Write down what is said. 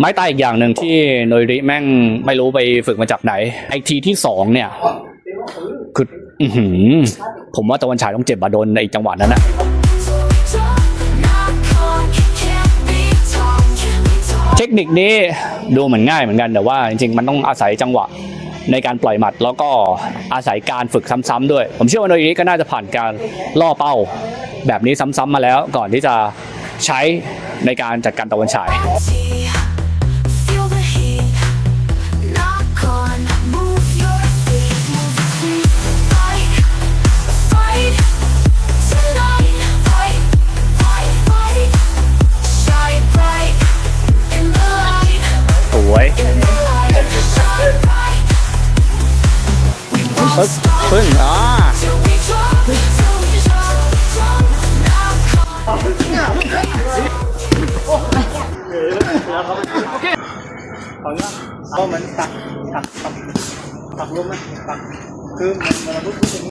ไม้ตายอีกอย่างหนึ่งที่โนยริแม่งไม่รู้ไปฝึกมาจากไหน ไอทีที่สองเนี่ย คืออือหือผมว่าตะวันฉายต้องเจ็บมาโดนในจังหวะนั้นนะ เทคนิคนี้ดูเหมือนง่ายเหมือนกันแต่ว่าจริงๆ มันต้องอาศัยจังหวะในการปล่อยหมัด แล้วก็อาศัยการฝึกซ้ำๆด้วย ผมเชื่อว่าโนยริก็น่าจะผ่านการล่อเป้า แบบนี้ซ้ำๆมาแล้วก่อนที่จะใช้ในการจัดการตะวันฉาย ปึ๊บพึ่งอ๋อขออนุญาตเอาเหมืนตักตักตักตักลมนะตักคือมันมันรู้สึก